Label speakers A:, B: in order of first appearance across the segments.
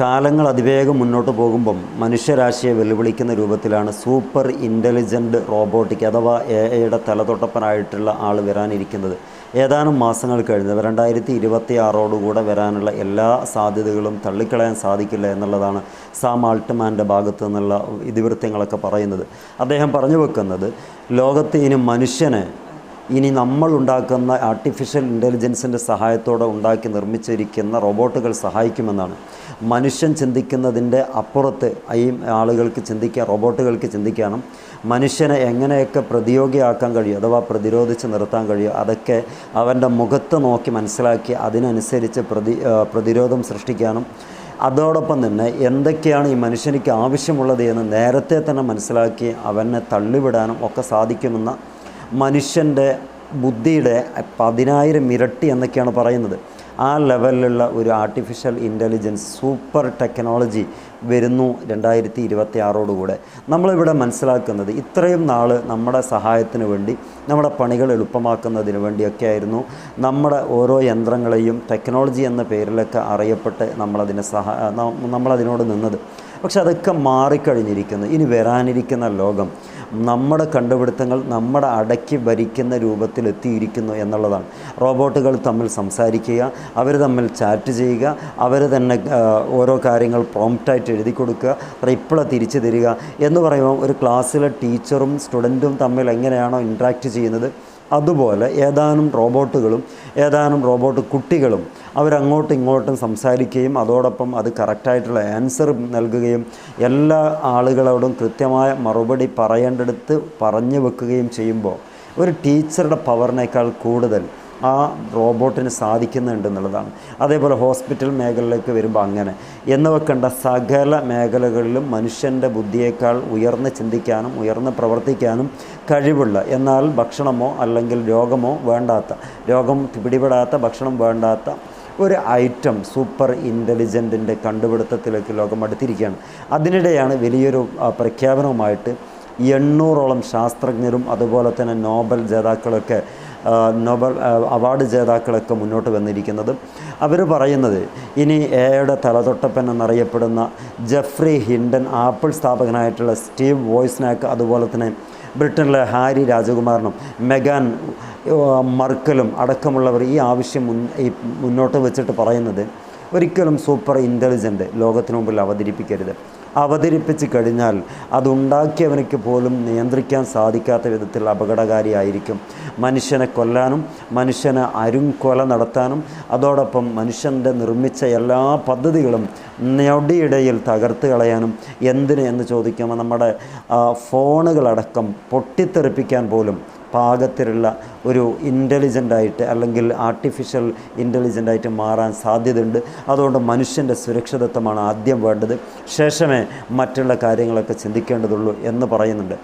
A: കാലങ്ങൾ അതിവേഗം മുന്നോട്ട് പോകുമ്പം മനുഷ്യരാശിയെ വെല്ലുവിളിക്കുന്ന രൂപത്തിലാണ് സൂപ്പർ ഇന്റലിജന്റ് റോബോട്ടിക് അഥവാ എ ഐയുടെ തലതൊട്ടപ്പനായിട്ടുള്ള ആൾ വരാനിരിക്കുന്നത്. ഏതാനും മാസങ്ങൾ കഴിഞ്ഞ് രണ്ടായിരത്തി ഇരുപത്തി ആറോടുകൂടെ വരാനുള്ള എല്ലാ സാധ്യതകളും തള്ളിക്കളയാൻ സാധിക്കില്ല എന്നുള്ളതാണ് സാം ആൾട്ട്മാന്റെ ഭാഗത്തു നിന്നുള്ള ഇതിവൃത്തങ്ങളൊക്കെ പറയുന്നത്. അദ്ദേഹം പറഞ്ഞു വെക്കുന്നത് ലോകത്ത് ഇനി മനുഷ്യനെ ഇനി നമ്മൾ ഉണ്ടാക്കുന്ന ആർട്ടിഫിഷ്യൽ ഇന്റലിജൻസിന്റെ സഹായത്തോടെ ഉണ്ടാക്കി നിർമ്മിച്ചിരിക്കുന്ന റോബോട്ടുകൾ സഹായിക്കുമെന്നാണ്. മനുഷ്യൻ ചിന്തിക്കുന്നതിന്റെ അപ്പുറത്ത് ഈ ആളുകൾക്ക് ചിന്തിക്കാൻ റോബോട്ടുകൾക്ക് ചിന്തിക്കാനും മനുഷ്യനെ എങ്ങനെയൊക്കെ പ്രതിയോഗിയാക്കാൻ കഴിയും അഥവാ പ്രതിരോധിച്ച് നിർത്താൻ കഴിയും അതൊക്കെ അവന്റെ മുഖത്ത് നോക്കി മനസ്സിലാക്കി അതിനനുസരിച്ച് പ്രതി പ്രതിരോധം സൃഷ്ടിക്കാനും അതോടൊപ്പം തന്നെ എന്തൊക്കെയാണ് ഈ മനുഷ്യനിക്ക് ആവശ്യമുള്ളത് എന്ന് നേരത്തെ തന്നെ മനസ്സിലാക്കി അവനെ തള്ളിവിടാനും ഒക്കെ സാധിക്കുമെന്ന മനുഷ്യന്റെ ബുദ്ധിയുടെ പതിനായിരം ഇരട്ടി എന്നൊക്കെയാണ് പറയുന്നത്. ആ ലെവലിലുള്ള ഒരു ആർട്ടിഫിഷ്യൽ ഇന്റലിജൻസ് സൂപ്പർ ടെക്നോളജി വരുന്നു രണ്ടായിരത്തി ഇരുപത്തി ആറോടുകൂടെ നമ്മളിവിടെ മനസ്സിലാക്കുന്നത് ഇത്രയും നാൾ നമ്മുടെ സഹായത്തിന് വേണ്ടി നമ്മുടെ പണികൾ എളുപ്പമാക്കുന്നതിന് വേണ്ടിയൊക്കെ ആയിരുന്നു നമ്മുടെ ഓരോ യന്ത്രങ്ങളെയും ടെക്നോളജി എന്ന പേരിലൊക്കെ അറിയപ്പെട്ട് നമ്മളതിനെ സഹാ നമ്മളതിനോട് നിന്നത്. പക്ഷെ അതൊക്കെ മാറിക്കഴിഞ്ഞിരിക്കുന്നു. ഇനി വരാനിരിക്കുന്ന ലോകം. നമ്മുടെ കണ്ടുപിടുത്തങ്ങൾ നമ്മുടെ അടക്കി ഭരിക്കുന്ന രൂപത്തിലെത്തിയിരിക്കുന്നു എന്നുള്ളതാണ്. റോബോട്ടുകൾ തമ്മിൽ സംസാരിക്കുക അവർ തമ്മിൽ ചാറ്റ് ചെയ്യുക അവർ തന്നെ ഓരോ കാര്യങ്ങൾ പ്രോംപ്റ്റായിട്ട് എഴുതി കൊടുക്കുക റിപ്ലൈ തിരിച്ചു തരിക എന്ന് പറയുമ്പോൾ ഒരു ക്ലാസ്സിലെ ടീച്ചറും സ്റ്റുഡന്റും തമ്മിൽ എങ്ങനെയാണോ ഇൻട്രാക്ട് ചെയ്യുന്നത് അതുപോലെ ഏതാനും റോബോട്ടുകളും ഏതാനും റോബോട്ട് കുട്ടികളും അവരങ്ങോട്ടും ഇങ്ങോട്ടും സംസാരിക്കുകയും അതോടൊപ്പം അത് കറക്റ്റായിട്ടുള്ള ആൻസർ നൽകുകയും എല്ലാ ആളുകളോടും കൃത്യമായ മറുപടി പറയേണ്ടടുത്ത് പറഞ്ഞു വെക്കുകയും ചെയ്യുമ്പോൾ ഒരു ടീച്ചറുടെ പവറിനേക്കാൾ കൂടുതൽ ആ റോബോട്ടിന് സാധിക്കുന്നുണ്ടെന്നുള്ളതാണ് അതേപോലെ ഹോസ്പിറ്റൽ മേഖലയിലേക്ക് വരുമ്പോൾ അങ്ങനെ. എന്ന് വെക്കേണ്ട സകല മേഖലകളിലും മനുഷ്യന്റെ ബുദ്ധിയേക്കാൾ ഉയർന്ന് ചിന്തിക്കാനും ഉയർന്ന് പ്രവർത്തിക്കാനും കഴിവുള്ള എന്നാൽ ഭക്ഷണമോ അല്ലെങ്കിൽ രോഗമോ വേണ്ടാത്ത രോഗം പിടിപെടാത്ത ഭക്ഷണം വേണ്ടാത്ത ഒരു ഐറ്റം സൂപ്പർ ഇന്റലിജന്റിന്റെ കണ്ടുപിടുത്തത്തിലേക്ക് ലോകം അടുത്തിരിക്കുകയാണ്. അതിനിടെയാണ് വലിയൊരു പ്രഖ്യാപനവുമായിട്ട് എണ്ണൂറോളം ശാസ്ത്രജ്ഞരും അതുപോലെ തന്നെ നോബൽ ജേതാക്കളൊക്കെ നോബൽ അവാർഡ് ജേതാക്കളൊക്കെ മുന്നോട്ട് വന്നിരിക്കുന്നത്. അവർ പറയുന്നത് ഇനി എയുടെ തലതൊട്ടപ്പൻ എന്നറിയപ്പെടുന്ന ജെഫ്രി ഹിൻഡൻ ആപ്പിൾ സ്ഥാപകനായിട്ടുള്ള സ്റ്റീവ് വോയ്സ്നാക്ക് അതുപോലെ തന്നെ ബ്രിട്ടനിലെ ഹാരി രാജകുമാരനും മെഗാൻ മർക്കലും അടക്കമുള്ളവർ ഈ ആവശ്യം മുൻ ഈ മുന്നോട്ട് വെച്ചിട്ട് പറയുന്നത് ഒരിക്കലും സൂപ്പർ ഇന്റലിജന്റ് ലോകത്തിനു മുമ്പിൽ അവതരിപ്പിക്കരുത്. അവതരിപ്പിച്ച് കഴിഞ്ഞാൽ അതുണ്ടാക്കിയവനക്ക് പോലും നിയന്ത്രിക്കാൻ സാധിക്കാത്ത വിധത്തിൽ അപകടകാരിയായിരിക്കും. മനുഷ്യനെ കൊല്ലാനും മനുഷ്യനെ അരുംകൊല നടത്താനും അതോടൊപ്പം മനുഷ്യന്റെ നിർമ്മിച്ച എല്ലാ പദ്ധതികളും ഞൊടിയിടയിൽ തകർത്ത് കളയാനും എന്തിന് എന്ന് ചോദിക്കുമ്പോൾ നമ്മുടെ ഫോണുകളടക്കം പൊട്ടിത്തെറിപ്പിക്കാൻ പോലും പാകത്തിലുള്ള ഒരു ഇന്റലിജന്റായിട്ട് അല്ലെങ്കിൽ ആർട്ടിഫിഷ്യൽ ഇന്റലിജന്റായിട്ട് മാറാൻ സാധ്യതയുണ്ട്. അതുകൊണ്ട് മനുഷ്യന്റെ സുരക്ഷിതത്വമാണ് ആദ്യം വേണ്ടത്. ശേഷമേ മറ്റുള്ള കാര്യങ്ങളൊക്കെ ചിന്തിക്കേണ്ടതുള്ളൂ എന്ന് പറയുന്നുണ്ട്.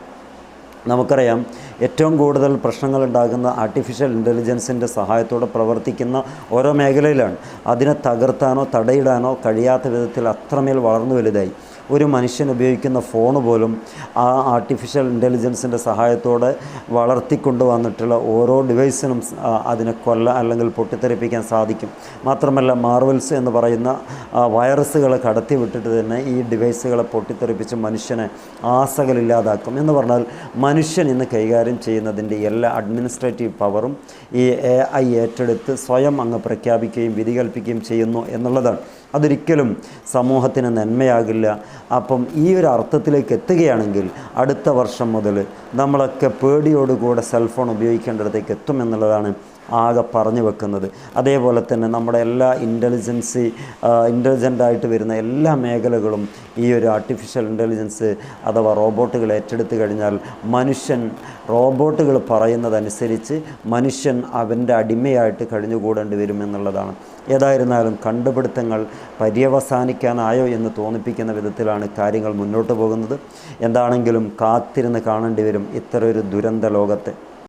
A: നമുക്കറിയാം ഏറ്റവും കൂടുതൽ പ്രശ്നങ്ങൾ ഉണ്ടാകുന്ന ആർട്ടിഫിഷ്യൽ ഇന്റലിജൻസിന്റെ സഹായത്തോടെ പ്രവർത്തിക്കുന്ന ഓരോ മേഖലയിലാണ്. അതിനെ തകർത്താനോ തടയിടാനോ കഴിയാത്ത വിധത്തിൽ അത്രമേൽ വളർന്നു വലുതായി. ഒരു മനുഷ്യൻ ഉപയോഗിക്കുന്ന ഫോൺ പോലും ആ ആർട്ടിഫിഷ്യൽ ഇന്റലിജൻസിന്റെ സഹായത്തോടെ വളർത്തിക്കൊണ്ടു വന്നിട്ടുള്ള ഓരോ ഡിവൈസിനും അതിനെ കൊല്ല അല്ലെങ്കിൽ പൊട്ടിത്തെറിപ്പിക്കാൻ സാധിക്കും. മാത്രമല്ല മാർവൽസ് എന്ന് പറയുന്ന വൈറസുകളെ കടത്തി വിട്ടിട്ട് തന്നെ ഈ ഡിവൈസുകളെ പൊട്ടിത്തെറിപ്പിച്ച് മനുഷ്യനെ ആസകലില്ലാതാക്കും എന്ന് പറഞ്ഞാൽ മനുഷ്യൻ ഇന്ന് കൈകാര്യം ചെയ്യുന്നതിന്റെ എല്ലാ അഡ്മിനിസ്ട്രേറ്റീവ് പവറും ഈ എ ഐ ഏറ്റെടുത്ത് സ്വയം അങ്ങ് പ്രഖ്യാപിക്കുകയും വിധി കൽപ്പിക്കുകയും ചെയ്യുന്നു എന്നുള്ളതാണ്. അതൊരിക്കലും സമൂഹത്തിന് നന്മയാകില്ല. അപ്പം ഈ ഒരു അർത്ഥത്തിലേക്ക് എത്തുകയാണെങ്കിൽ അടുത്ത വർഷം മുതൽ നമ്മളൊക്കെ പേടിയോടുകൂടെ സെൽഫോൺ ഉപയോഗിക്കേണ്ടിടത്തേക്ക് എത്തുമെന്നുള്ളതാണ് ആകെ പറഞ്ഞു വെക്കുന്നത്. അതേപോലെ തന്നെ നമ്മുടെ എല്ലാ ഇന്റലിജൻസി ഇന്റലിജന്റായിട്ട് വരുന്ന എല്ലാ മേഖലകളും ഈ ഒരു ആർട്ടിഫിഷ്യൽ ഇന്റലിജൻസ് അഥവാ റോബോട്ടുകൾ ഏറ്റെടുത്തു കഴിഞ്ഞാൽ മനുഷ്യൻ റോബോട്ടുകൾ പറയുന്നതനുസരിച്ച് മനുഷ്യൻ അവന്റെ അടിമയായിട്ട് കഴിഞ്ഞുകൂടേണ്ടി വരുമെന്നുള്ളതാണ് ഏതായിരുന്നാലും കണ്ടുപിടുത്തങ്ങൾ പര്യവസാനിക്കാനായോ എന്ന് തോന്നിപ്പിക്കുന്ന വിധത്തിലാണ് കാര്യങ്ങൾ മുന്നോട്ട് പോകുന്നത്. എന്താണെങ്കിലും കാത്തിരുന്ന് കാണേണ്ടി വരും ഇത്തരൊരു ദുരന്ത ലോകത്തെ.